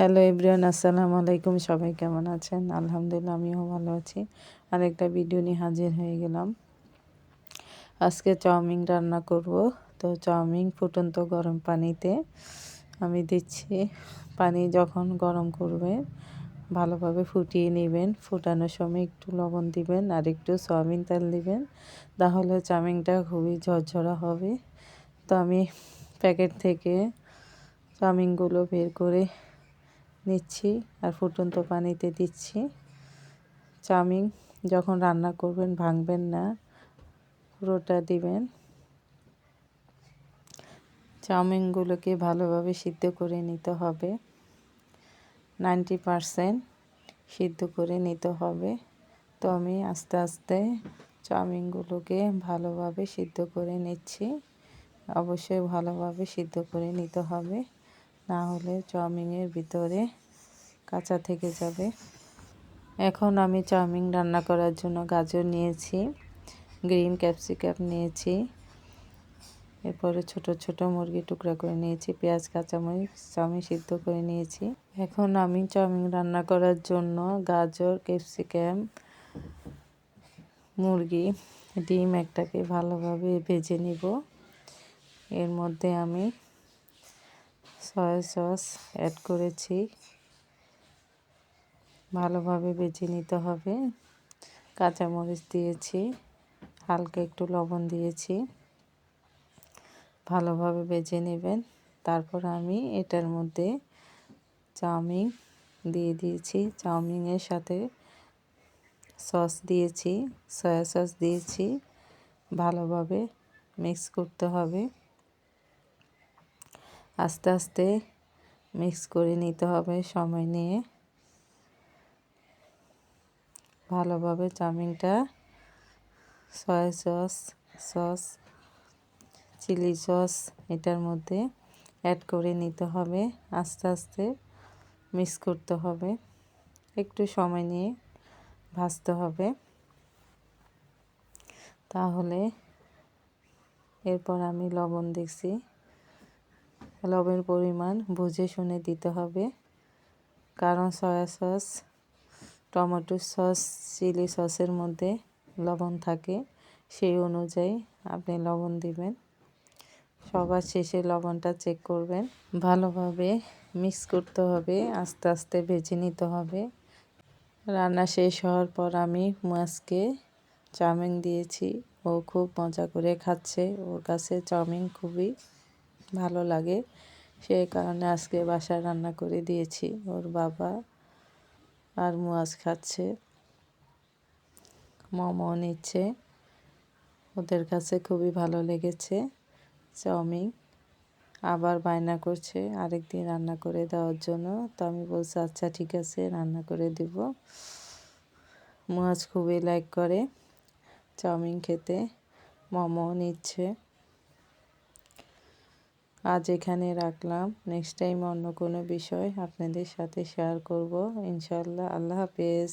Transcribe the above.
Hello everyone আসসালামু আলাইকুম সবাই কেমন আছেন? আলহামদুলিল্লাহ, আমিও ভালো আছি। আরেকটা ভিডিও নিয়ে হাজির হয়ে গেলাম। আজকে চাউমিন রান্না করব। তো চাউমিন ফুটন্ত গরম পানিতে আমি দিচ্ছি। পানি যখন গরম করবে, ভালোভাবে ফুটিয়ে নেবেন। ফুটানোর সময় একটু লবণ দিবেন আর একটু সয়াবিন তেল দিবেন। তাহলে চাউমিনটা খুবই ঝরঝরা হবে। তো আমি প্যাকেট থেকে চাউমিনগুলো বের করে নিচ্ছি আর ফুটন্ত পানিতে দিচ্ছি। চাউমিন যখন রান্না করবেন, ভাঙবেন না, পুরোটা দিবেন। চাউমিনগুলোকে ভালোভাবে সিদ্ধ করে নিতে হবে। নাইনটি পারসেন্ট সিদ্ধ করে নিতে হবে। তো আমি আস্তে আস্তে চাউমিনগুলোকে ভালোভাবে সিদ্ধ করে নিচ্ছি। অবশ্যই ভালোভাবে সিদ্ধ করে নিতে হবে। না হলে চাউমিনের ভিতরে কাঁচা থেকে যাবে। এখন আমি চাউমিন রান্না করার জন্য গাজর নিয়েছি, গ্রিন ক্যাপসিকাম নিয়েছি, এরপরে ছোট ছোট মুরগি টুকরা করে নিয়েছি, পেঁয়াজ, কাঁচামরিচ, চাউমিন সিদ্ধ করে নিয়েছি। এখন আমি চাউমিন রান্না করার জন্য গাজর, ক্যাপসিকাম, মুরগি, ডিম একটাকে ভালোভাবে ভেজে নিব। এর মধ্যে আমি সয়া সস অ্যাড করেছি। ভালোভাবে বেছে নিতে হবে। কাঁচামরিচ দিয়েছি, হালকা একটু লবণ দিয়েছি। ভালোভাবে বেজে নেবেন। তারপর আমি এটার মধ্যে চাউমিন দিয়ে দিয়েছি। চাউমিনের সাথে সস দিয়েছি, সয়া সস দিয়েছি। ভালোভাবে মিক্স করতে হবে। আস্তে আস্তে মিক্স করে নিতে হবে সময় নিয়ে। ভালোভাবে চাউমিনটা soya sauce sauce chilli sauce এটার মধ্যে অ্যাড করে নিতে হবে। আস্তে আস্তে মিক্স করতে হবে। একটু সময় নিয়ে ভাজতে হবে। তাহলে এরপর আমি লবণ দেখছি লবণের পরিমাণ বুঝে শুনে দিতে হবে। কারণ soya sauce, tomato sauce, chilli সসের মধ্যে লবণ থাকে, সেই অনুযায়ী আপনি লবণ দিবেন। সবার শেষে লবণটা চেক করবেন। ভালোভাবে মিক্স করতে হবে, আস্তে আস্তে ভেজে নিতে হবে। রান্না শেষ হওয়ার পর আমি মাছকে চাউমিন দিয়েছি। ও খুব মজা করে খাচ্ছে। ওর কাছে চাউমিন খুবই ভালো লাগে। সেই কারণে আজকে বাসায় রান্না করে দিয়েছি, ওর বাবা আর মুয়াজ খাচ্ছে। মোমো নিচ্ছে। ওদের কাছে খুবই ভালো লেগেছে চাউমিন। আবার বায়না করছে আরেক দিন রান্না করে দেওয়ার জন্য। তো আমি বলছি আচ্ছা ঠিক আছে, রান্না করে দিব। মুয়াজ খুবই লাইক করে চাউমিন খেতে। মোমো নিচ্ছে। আজ এখানে রাখলাম। নেক্সট টাইম অন্য কোনো বিষয় আপনাদের সাথে শেয়ার করব। ইনশাল্লাহ আল্লাহ হাফেজ।